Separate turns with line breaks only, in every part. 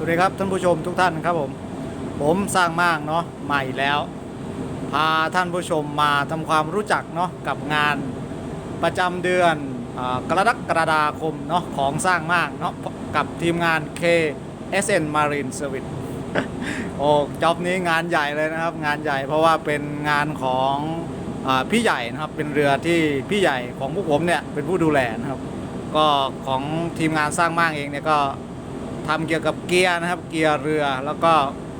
สวัสดีครับท่านผู้ชมทุกท่านครับผมผมสร้างมากเนาะใหม่แล้ว พาท่านผู้ชมมาทำความรู้จักเนาะกับงานประจำเดือนอกรกฎาคมเนาะของสร้างมากเนาะกับทีมงาน KSN Marine Service โอ้จ็อบนี้งานใหญ่เลยนะครับ งานใหญ่เพราะว่าเป็นงานของอพี่ใหญ่นะครับเป็นเรือที่พี่ใหญ่ของพวกผมเนี่ยเป็นผู้ดูแลนะครับ ก็ของทีมงานสร้างมากเองเนี่ยก็ ทำเกี่ยวกับเกียร์นะครับ เกียร์เรือแล้วก็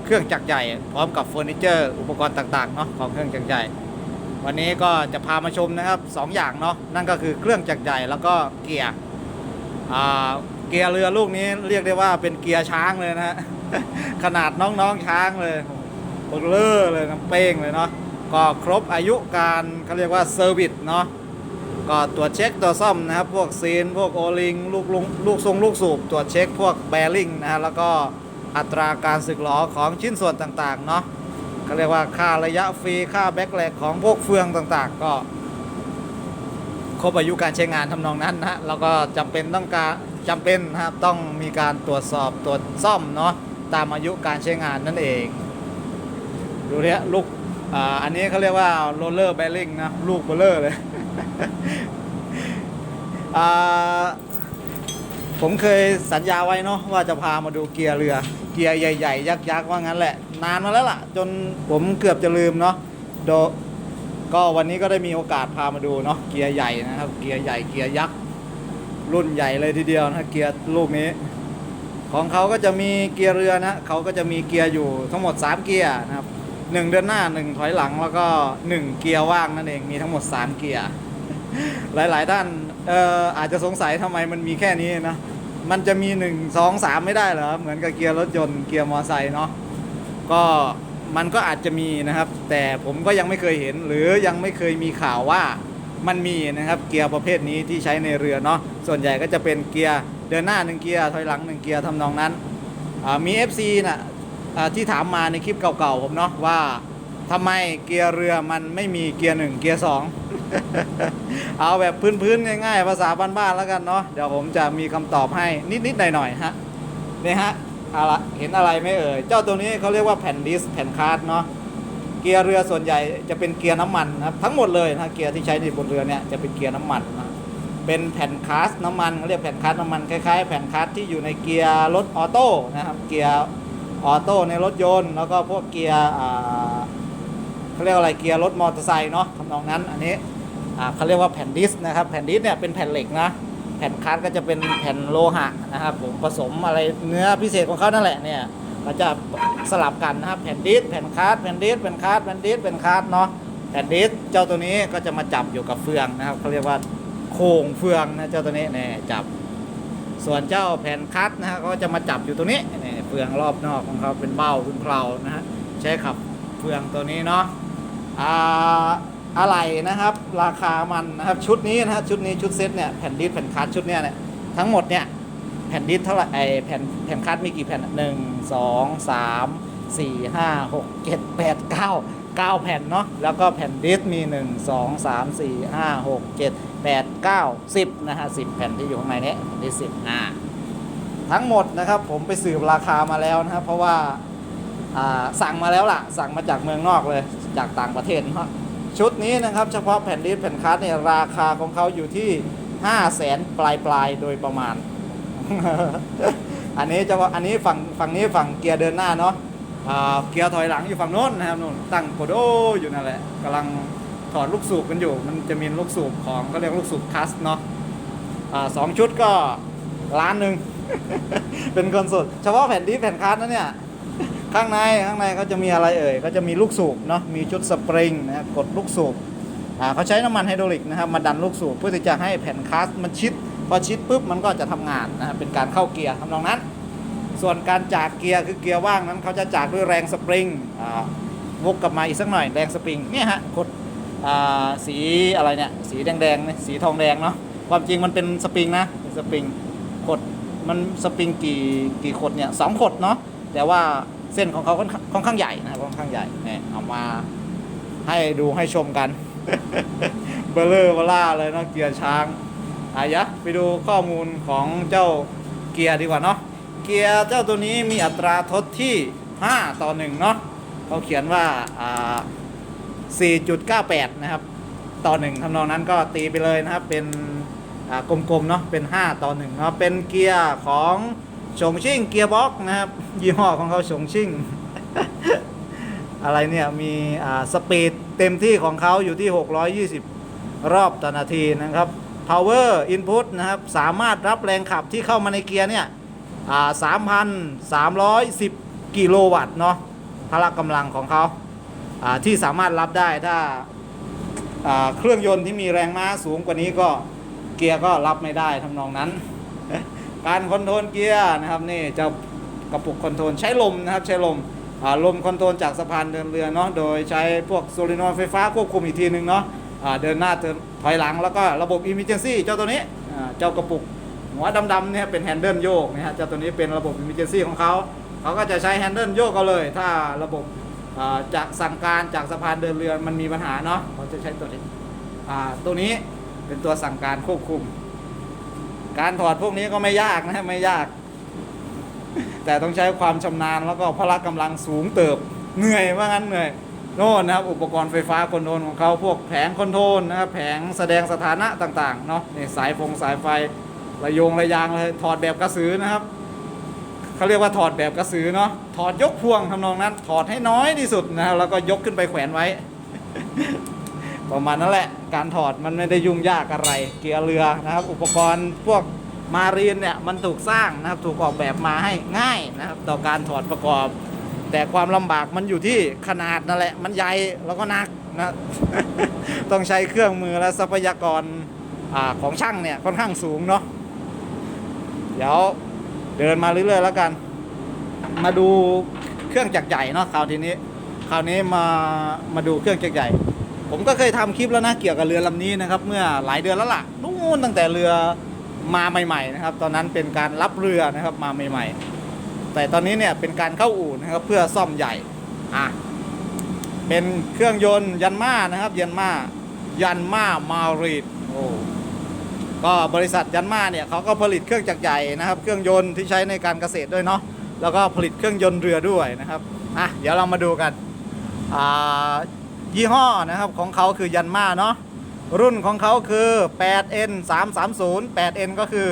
เครื่องจักรใหญ่พร้อมกับเฟอร์นิเจอร์ อุปกรณ์ต่างๆเนาะของเครื่องจักรใหญ่ วันนี้ก็จะพามาชมนะครับสองอย่างเนาะนั่นก็คือเครื่องจักรใหญ่แล้วก็เกียร์เกียร์เรือลูกนี้เรียกได้ว่าเป็นเกียร์ช้างเลยนะฮะขนาดน้องๆช้างเลยโอ้โหเลอเลยน้ำเป้งเลยเนาะก็ครบอายุการเขาเรียกว่าเซอร์วิสเนาะ ก็ตรวจเช็คตัวซ่อมนะครับ พวกซีน พวกโอลิงลูกลุงลูกทรงลูกสูบตรวจเช็คพวกแบริ่งนะฮะแล้วก็อัตราการสึกหรอของชิ้นส่วนต่างๆเนาะก็เรียกว่าค่าระยะฟรีค่าแบ็กแลกของพวกเฟืองต่างๆ ก็ครบอายุการใช้งานทำนองนั้นนะแล้วก็จำเป็นต้องการจำเป็นนะครับต้องมีการตรวจสอบตรวจซ่อมเนาะตามอายุการใช้งานนั่นเอง ดูเนี่ยลูกอ่าอันนี้เขาเรียกว่าโรลเลอร์แบริ่งนะลูกเบลเลอร์เลย ผมเคยสัญญาไว้เนาะว่าจะพามาดูเกียร์เรือ เกียร์ใหญ่ๆ ยักษ์ๆว่างั้นแหละ นานมาแล้วล่ะ จนผมเกือบจะลืมเนาะโดก็วันนี้ก็ได้มีโอกาสพามาดูเนาะเกียร์ใหญ่นะครับ เกียร์ใหญ่เกียร์ยักษ์รุ่นใหญ่เลยทีเดียวนะเกียร์ลูกนี้ ของเขาก็จะมีเกียร์เรือนะเขาก็จะมีเกียร์อยู่ทั้งหมด 3 เกียร์นะครับหนึ่งเดินหน้า 1 ถอยหลังแล้วก็ 1 เกียร์ว่างนั่นเองมีทั้งหมด 3 เกียร์ หลายๆท่านเอ่ออาจจะสงสัยทำไมมันมีแค่นี้นะมันจะมี 1 2 3 ไม่ได้เหรอเหมือนกับเกียร์รถยนต์เกียร์มอเตอร์ไซค์เนาะก็มันก็อาจจะมีนะครับ แต่ผมก็ยังไม่เคยเห็น หรือยังไม่เคยมีข่าวว่ามันมีนะครับเกียร์ประเภทนี้ที่ใช้ในเรือเนาะส่วนใหญ่ก็จะเป็นเกียร์เดินหน้าหนึ่งเกียร์ถอยหลังหนึ่งเกียร์ทำนองนั้นมี FC นะอ่าที่ถามมาในคลิปเก่าๆผมเนาะว่าทำไมเกียร์เรือมันไม่มีเกียร์หนึ่งเกียร์สอง เอาแบบพื้นๆง่ายๆ ภาษาบ้านๆแล้วกันเนาะเดี๋ยวผมจะมีคำตอบให้นิดๆหน่อยๆฮะนี่ฮะอาละเห็นอะไรไหม่เอ่ยเจ้าตัวนี้เขาเรียกว่าแผ่นดิสแผ่นคาร์ดเนาะเกียร์เรือส่วนใหญ่จะเป็นเกียร์น้ำมันนะครับทั้งหมดเลยนะเกียร์ที่ใช้ในบนเรือเนี่ยจะเป็นเกียร์น้ำมันนะเป็นแผ่นคาสน้ำมันเขาเรียกแผ่นคาสน้ำมันคล้ายๆ แผ่นคาสที่อยู่ในเกียร์รถออโต้นะครับเกียร์ออโต้ในรถยนต์ แล้วก็พวกเกียร์เขาเรียกอะไรเกียร์รถมอเตอร์ไซค์เนาะทำนองนั้นอันนี้ เขาเรียกว่าแผ่นดิสนะครับแผ่นดิสเนี่ยเป็นแผ่นเหล็กนะแผ่นคัสก็จะเป็นแผ่นโลหะนะครับผมผสมอะไรเนื้อพิเศษของเขานั่นแหละเนี่ยก็จะสลับกันนะครับแผ่นดิสแผ่นคัสแผ่นดิสแผ่นคัสแผ่นดิสแผ่นคัสเนาะแผ่นดิสเจ้าตัวนี้ก็จะมาจับอยู่กับเฟืองนะครับเขาเรียกว่าโครงเฟืองนะเจ้าตัวนี้เนี่ยจับ ส่วนเจ้าแผ่นคัสนะฮะก็จะมาจับอยู่ตรงนี้เนี่ยเฟืองรอบนอกของเขาเป็นเบ้าเป็นเพลานะฮะใช้ขับเฟืองตัวนี้เนาะอ่า อะไรนะครับ ราคามันนะครับชุดนี้นะฮะชุดนี้ชุดเซ็ตเนี่ยแผ่นดิสแผ่นคัสชุดเนี้ยเนี่ยทั้งหมดเนี่ยแผ่นดิสเท่าไหร่ไอแผ่นแผ่นคัสมีกี่แผ่นหนึ่งสองสามสี่ห้าหกเจ็ดแปดเก้าเก้าแผ่นเนาะแล้วก็แผ่นดิสมีหนึ่งสองสามสี่ห้าหกเจ็ดแปดเก้าสิบนะฮะสิบแผ่นที่อยู่ข้างในเนี้แผ่นดิสสิบอ่าทั้งหมดนะครับผมไปสืบราคามาแล้วนะครับเพราะว่าอ่าสั่งมาแล้วล่ะ สั่งมาจากเมืองนอกเลยจากต่างประเทศเนาะ ชุดนี้นะครับเฉพาะแผ่นดิสแผ่นคัสเนี่ยราคาของเขาอยู่ที่5 0 0แสนปลายปลายๆโดยประมาณ อันนี้จะว่าอันนี้ฝั่งฝั่งนี้ฝั่งเกียร์เดินหน้าเนาะอ่าเกียร์ถอยหลังอยู่ฝั่งโน้นนะครับโน้นตั้งโคโดอยู่นั่นแหละกำลังถอดลูกสูบกันอยู่ มันจะมีลูกสูบของก็เรียกลูกสูบคัสเนาะอ่าสองชุดก็ล้านหนึ่งเป็นคนสดเฉพาะแผ่นดิสแผ่นคัสนะเนี่ย ข้างในข้างในเขาจะมีอะไรเอ่ยก็จะมีลูกสูบเนาะมีชุดสปริงนะกดลูกสูบอ่าเขาใช้น้ำมันไฮดรอลิกนะครับมาดันลูกสูบเพื่อที่จะให้แผ่นคาสมันชิดพอชิดปุ๊บมันก็จะทำงานนะครับเป็นการเข้าเกียร์ทำนองนั้น ส่วนการจากเกียร์คือเกียร์ว่างนั้นเขาจะจากด้วยแรงสปริงอ่าวกกลับมาอีกสักหน่อยแรงสปริงเนี่ยฮะกดอ่าสีอะไรเนี่ยสีแดงๆเนี่ยสีทองแดงเนาะความจริงมันเป็นสปริงนะเป็นสปริงกดมันสปริงกี่กี่ขดเนี่ยสองขดเนาะแต่ว่า ส้นของเขาค่อนข้างค่อนข้างใหญ่นะครับค่อนข้างใหญ่เนี่ยเอามาให้ดูให้ชมกันเบลเลอร์เบล่าเลยเนาะเกียร์ช้างอายะไปดูข้อมูลของเจ้าเกียร์ดีกว่าเนาะเกียร์เจ้าตัวนี้มีอัตราทดที่ 5 ต่อ1เนาะเขาเขียนว่าอ่า4.98 นะครับ ต่อ 1ทำนองนั้นก็ตีไปเลยนะครับ เป็นกลมๆ เนาะเป็น 5 ต่อ1เนาะเป็นเกียร์ของ ชงชิ่งเกียร์บ็อกนะครับ ยี่ห้อของเขาชงชิ่ง อะไรเนี่ย มีอ่าสปีดเต็มที่ของเขาอยู่ที่ 620 รอบต่อนาทีนะครับ power input นะครับ สามารถรับแรงขับที่เข้ามาในเกียร์เนี่ยอ่า3,310 กิโลวัตต์เนาะพละกำลังของเขาอ่าที่สามารถรับได้ถ้าอ่าเครื่องยนต์ที่มีแรงม้าสูงกว่านี้ก็เกียร์ก็รับไม่ได้ทำนองนั้น การคอนโทรลเกียร์นะครับนี่เจะกระปุกคอนโทรลใช้ลมนะครับใช้ลมลมคอนโทรลจากสะพานเดินเรือเนาะโดยใช้พวกโซลินอยด์ไฟฟ้าควบคุมอีกทีหนึ่งเนาะเดินหน้าเดินถอยหลังแล้วก็ระบบ Emergency เจ้าตัวนี้เจ้ากระปุกหัวดำๆเนี่ยเป็นแฮนเดิลโยกนะฮะเจ้าตัวนี้เป็นระบบ Emergency ของเขาเขาก็จะใช้แฮนเดิลโยกเอาเลย ถ้าระบบจากสั่งการจากสะพานเดินเรือมันมีปัญหาเนาะเขาจะใช้ตัวนี้ตัวนี้เป็นตัวสั่งการควบคุม การถอดพวกนี้ก็ไม่ยากนะไม่ยาก แต่ต้องใช้ความชำนาญแล้วก็พละกำลังสูงเติบเหนื่อยว่างั้นเหนื่อยโน่นนะครับ อุปกรณ์ไฟฟ้าคอนโทรลของเขาพวกแผงคอนโทรลนะครับแผงแสดงสถานะต่าง ๆ เนาะนี่สายฟงสายไฟระโยงระยางเลยถอดแบบกระสือนะครับเขาเรียกว่าถอดแบบกระสือเนาะถอดยกพวงทำนองนั้น ถอดให้น้อยที่สุดนะครับแล้วก็ยกขึ้นไปแขวนไว้ ประมาณนั้นแหละ การถอดมันไม่ได้ยุ่งยากอะไร เกียร์เรือนะครับ อุปกรณ์พวกมารีนเนี่ยมันถูกสร้างนะครับถูกออกแบบมาให้ง่ายนะครับ ต่อการถอดประกอบ แต่ความลำบากมันอยู่ที่ขนาดนั่นแหละ มันใหญ่แล้วก็หนักนะต้องใช้เครื่องมือและทรัพยากรอของช่างเนี่ยค่อนข้างสูงเนาะเดี๋ยวเดินมาเรื่อยๆแล้วกัน มาดูเครื่องจักรใหญ่เนาะคราวทีนี้ คราวนี้มามาดูเครื่องจักรใหญ่ ผมก็เคยทำคลิปแล้วนะเกี่ยวกับเรือลำนี้นะครับ เมื่อหลายเดือนแล้วล่ะนู่นตั้งแต่เรือมาใหม่ๆนะครับ ตอนนั้นเป็นการรับเรือนะครับมาใหม่ ๆ แต่ตอนนี้เนี่ยเป็นการเข้าอู่นะครับเพื่อซ่อมใหญ่อะเป็นเครื่องยนต์ยันมานะครับ ยันมายันมามารีดโอ้ก็บริษัทยันมาเนี่ยเขาก็ผลิตเครื่องจักรใหญ่นะครับ เครื่องยนต์ที่ใช้ในการเกษตรด้วยเนาะแล้วก็ผลิตเครื่องยนต์เรือด้วยนะครับอะเดี๋ยวเรามาดูกันอ่า ยี่ห้อนะครับของเขาคือยันมาเนาะรุ่นของเขาคือ 8N 330 8N ก็คือ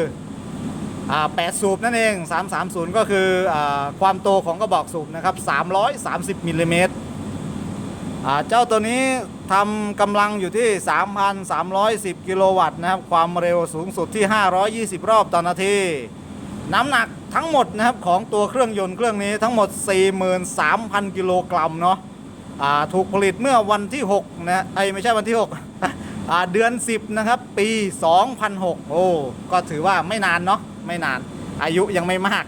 อ่า8สูบนั่นเอง 330 ก็คืออาความโตของกระบอกสูบนะครับ 330มิลลิเมตรอ่าเจ้าตัวนี้ทำกำลังอยู่ที่ 3,310 กิโลวัตต์นะครับ ความเร็วสูงสุดที่ 520 รอบต่อนาที น้ำหนักทั้งหมดนะครับของตัวเครื่องยนต์เครื่องนี้ทั้งหมด 43,000 กิโลกรัมเนาะ ถูกผลิตเมื่อวันที่6นะไอไม่ใช่วันที่6เดือน 10 นะครับ ปี 2006 โอ้ก็ถือว่าไม่นานเนาะไม่นาน อายุยังไม่มาก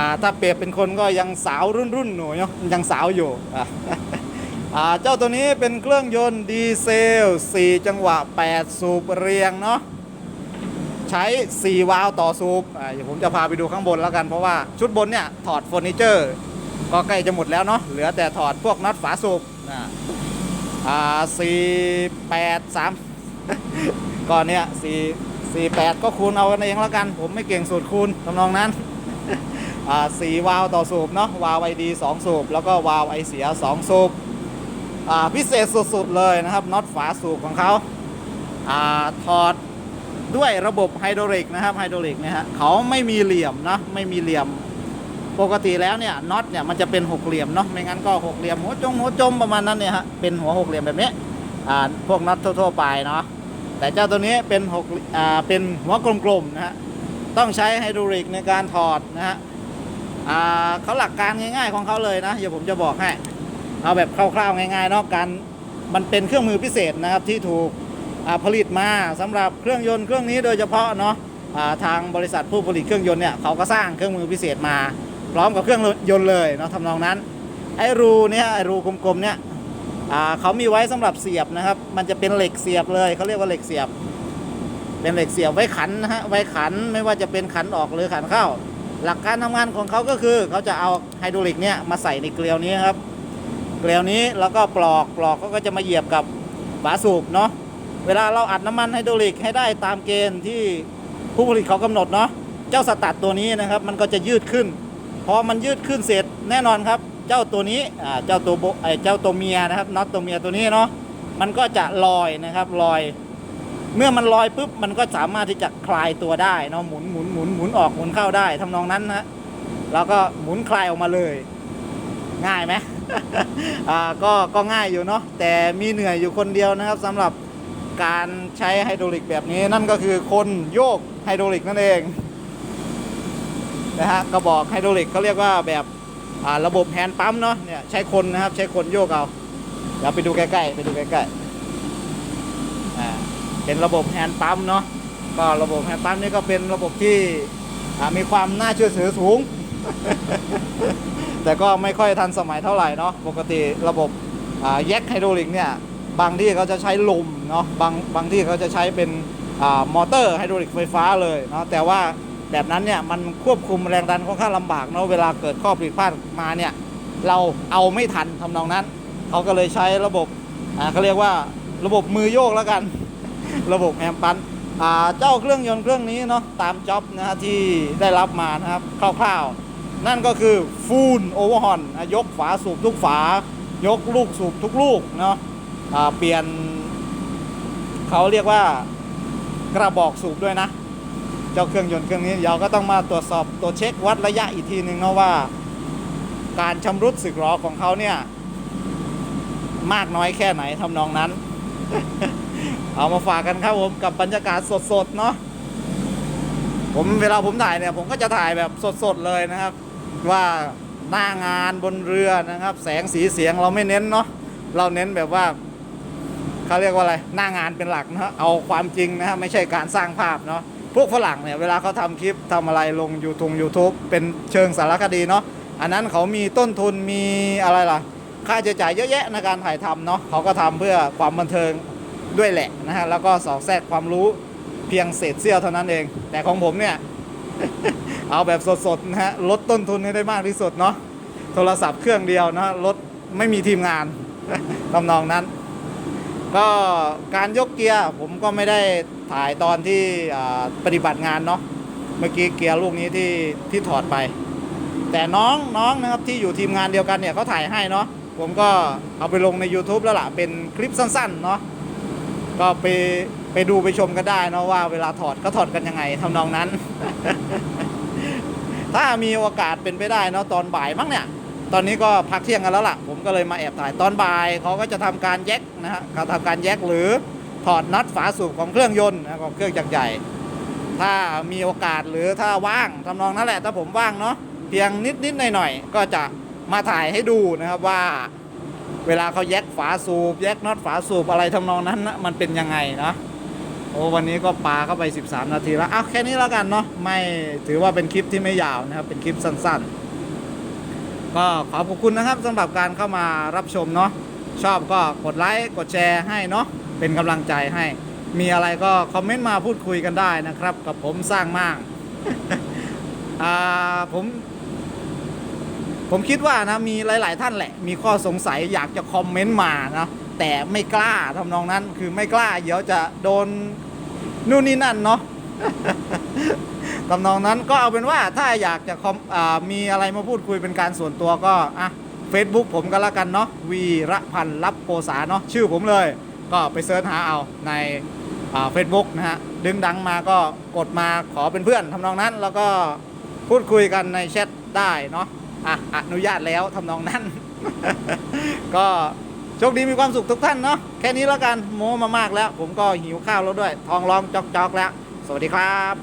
าถ้าเปรียบเป็นคนก็ยังสาวรุ่นรุ่นหนูเนาะยังสาวอยู่เจ้าตัวนี้เป็นเครื่องยนต์ดีเซล 4 จังหวะ 8 สูบเรียงเนาะใช้ 4 วาล์วต่อสูบเดี๋ยวผมจะพาไปดูข้างบนแล้วกันเพราะว่าชุดบนเนี่ยถอดเฟอร์นิเจอร์ ก็ใกล้จะหมดแล้วเนาะเหลือแต่ถอดพวกน็อตฝาสูบอ่าอ่าสี่แปดสามก่อนเนี่ยสี่สี่แปดก็คูณเอากันเองแล้วกัน ผมไม่เก่งสูตรคูณทำนองนั้นอ่าสี่วาล์วต่อสูบเนาะวาล์วไอดีสองสูบแล้วก็วาล์วไอเสียสองสูบอ่าพิเศษสุดๆเลยนะครับน็อตฝาสูบของเขาอ่าถอดด้วยระบบไฮดรอลิกนะครับไฮดรอลิกนี่ยฮะเขาไม่มีเหลี่ยมนะไม่มีเหลี่ยม ปกติแล้วเนี่ยน็อตเนี่ยมันจะเป็นหกเหลี่ยมเนาะไม่งั้นก็หกเหลี่ยมหัวจงหัวจมประมาณนั้นเนี่ยฮะเป็นหัวหกเหลี่ยมแบบนี้อ่าพวกน็อตทั่วๆไปเนาะแต่เจ้าตัวนี้เป็นหกอ่าเป็นหัวกลมๆนะฮะต้องใช้ไฮดรอลิกในการถอดนะฮะอ่าเขาหลักการง่ายๆของเขาเลยนะเดี๋ยวผมจะบอกให้เอาแบบคร่าวๆง่ายๆเนาะการมันเป็นเครื่องมือพิเศษนะครับที่ถูกอ่าผลิตมาสำหรับเครื่องยนต์เครื่องนี้โดยเฉพาะเนาะทางบริษัทผู้ผลิตเครื่องยนต์เนี่ยเขาก็สร้างเครื่องมือพิเศษมา พร้อมกับเครื่องยนต์เลยเนาะทำนองนั้น ไอ้รูเนี่ยไอ้รูกลมๆเนี่ยเขามีไว้สำหรับเสียบนะครับ มันจะเป็นเหล็กเสียบเลยเขาเรียกว่าเหล็กเสียบ เป็นเหล็กเสียบไว้ขันนะฮะไว้ขันไม่ว่าจะเป็นขันออกหรือขันเข้า หลักการทำงานของเขาก็คือเขาจะเอาไฮดรอลิกเนี่ยมาใส่ในเกลียวนี้ครับ เกลียวนี้แล้วก็ปลอกปลอกเขาก็จะมาเหยียบกับฝาสูบเนาะเวลาเราอัดน้ำมันไฮดรอลิกให้ได้ตามเกณฑ์ที่ผู้ผลิตเขากำหนดเนาะเจ้าสตัดตัวนี้นะครับ มันก็จะยืดขึ้น พอมันยืดขึ้นเสร็จแน่นอนครับ เจ้าตัวนี้อ่าเจ้าตัวโบไอเจ้าตัวเมียนะครับน็อตตัวเมียตัวนี้เนาะมันก็จะลอยนะครับลอย เมื่อมันลอยปุ๊บมันก็สามารถที่จะคลายตัวได้เนาะหมุนหมุนหมุนหมุนออกหมุนเข้าได้ทำนองนั้นนะแล้วก็หมุนคลายออกมาเลย ง่ายไหมอ่าก็ก็ง่ายอยู่เนาะแต่มีเหนื่อยอยู่คนเดียวนะครับสำหรับการใช้ไฮดรอลิกแบบนี้นั่นก็คือคนโยกไฮดรอลิกนั่นเอง นะฮะกระบอกไฮดรอลิกเขาเรียกว่าแบบระบบแฮนด์ปั๊มเนาะเนี่ยใช้คนนะครับใช้คนโยกเอาเดี๋ยวไปดูใกล้ๆไปดูใกล้ๆอ่าเป็นระบบแฮนด์ปั๊มเนาะก็ระบบแฮนด์ปั๊มนี่ก็เป็นระบบที่มีความน่าเชื่อถือสูง แต่ก็ไม่ค่อยทันสมัยเท่าไหร่เนาะปกติระบบแยกไฮดรอลิกเนี่ยบางที่เขาจะใช้ลมเนาะบางบางที่เขาจะใช้เป็นอมอเตอร์ไฮดรอลิกไฟฟ้าเลยเนาะแต่ว่า แบบนั้นเนี่ยมันควบคุมแรงดันค่อนข้างลำบากเนาะเวลาเกิดข้อผิดพลาดมาเนี่ยเราเอาไม่ทันทำนองนั้น เขาก็เลยใช้ระบบเขาเรียกว่าระบบมือโยกแล้วกัน ระบบแอมปันเจ้าเครื่องยนต์เครื่องนี้เนาะตามจ็อบนะฮะที่ได้รับมานะครับคร่าวๆ นั่นก็คือฟูลโอเวอร์ฮอนยกฝาสูบทุกฝายกลูกสูบทุกลูกเนาะอ่าเปลี่ยนเขาเรียกว่ากระบอกสูบด้วยนะ เจ้าเครื่องยนต์เครื่องนี้เราก็ต้องมาตรวจสอบตัวเช็ควัดระยะอีกทีหนึ่งเนาะว่า การชำรุดสึกหรอของเขาเนี่ย มากน้อยแค่ไหนทำนองนั้น เอามาฝากกันครับผมกับบรรยากาศสดๆเนาะผมเวลาผมถ่ายเนี่ย ผมก็จะถ่ายแบบสดๆเลยนะครับ ว่าหน้างานบนเรือนะครับ แสงสีเสียงเราไม่เน้นเนาะเราเน้นแบบว่าเขาเรียกว่าอะไรหน้างานเป็นหลักนะฮะเอาความจริงนะฮะไม่ใช่การสร้างภาพเนาะ พวกฝรั่งเนี่ยเวลาเขาทำคลิปทำอะไรลงยูทง YouTube เป็นเชิงสารคดีเนาะอันนั้นเขามีต้นทุนมีอะไรล่ะ ค่าใช้จ่ายเยอะแยะในการถ่ายทำเนาะเขาก็ทำเพื่อความบันเทิงด้วยแหละนะฮะแล้วก็สอดแทรกความรู้เพียงเศษเสี้ยวเท่านั้นเอง แต่ของผมเนี่ย เอาแบบสดๆนะฮะลดต้นทุนให้ได้มากที่สุดเนาะโทรศัพท์เครื่องเดียวนะลดไม่มีทีมงานทำนองนั้น ก็การยกเกียร์ผมก็ไม่ได้ ถ่ายตอนที่ปฏิบัติงานเนาะเมื่อกี้เกียร์ลูกนี้ที่ที่ถอดไป แต่น้องน้องนะครับที่อยู่ทีมงานเดียวกันเนี่ยเขาถ่ายให้เนาะผมก็เอาไปลงใน YouTube แล้วล่ะ เป็นคลิปสั้นๆเนาะก็ไปไปดูไปชมกันได้เนาะว่าเวลาถอดเขาถอดกันยังไงทำนองนั้น ถ้ามีโอกาสเป็นไปได้เนาะตอนบ่ายมั้งเนี่ย ตอนนี้ก็พักเที่ยงกันแล้วล่ะ ผมก็เลยมาแอบถ่ายตอนบ่ายเขาก็จะทำการแยกนะฮะเขาทำการแยกหรือ ถอดน็อตฝาสูบของเครื่องยนต์นะของเครื่องจักรใหญ่ ถ้ามีโอกาสหรือถ้าว่างทำนองนั้นแหละ ถ้าผมว่างเนาะเพียงนิดนิดหน่อยหน่อยๆก็จะมาถ่ายให้ดูนะครับว่า เวลาเขาแยกฝาสูบ แยกน็อตฝาสูบอะไรทำนองนั้นนะมันเป็นยังไงนะโอ้วันนี้ก็ปาเข้าไป 13 นาทีแล้วเอาแค่นี้แล้วกันเนาะไม่ถือว่าเป็นคลิปที่ไม่ยาวนะครับ เป็นคลิปสั้นๆ ก็ขอบคุณนะครับสำหรับการเข้ามารับชมเนาะชอบก็กดไลค์กดแชร์ให้เนาะ เป็นกำลังใจให้ มีอะไรก็คอมเมนต์มาพูดคุยกันได้นะครับ กับผมสร้างมากผม ผมคิดว่านะมีหลาย ๆ ท่านแหละ มีข้อสงสัยอยากจะคอมเมนต์มานะแต่ไม่กล้าทำนองนั้น คือไม่กล้า เดี๋ยวจะโดนนู่นนี่นั่นเนาะทำนองนั้นก็เอาเป็นว่าถ้าอยากจะคอมอมีอะไรมาพูดคุยเป็นการส่วนตัวก็อะ Facebook ผมก็แล้วกันเนาะวีระพันธ์รับโกษาเนาะชื่อผมเลย ก็ไปเสิร์ชหาเอาในเฟซบุ๊กนะฮะดึงดังมาก็กดมาขอเป็นเพื่อนทำนองนั้น แล้วก็พูดคุยกันในแชทได้เนาะอะอนุญาตแล้วทำนองนั้น ก็โชคดีมีความสุขทุกท่านเนาะแค่นี้แล้วกันโม้มามากแล้ว ผมก็หิวข้าวแล้วด้วย ทองร้องจอกๆแล้ว สวัสดีครับ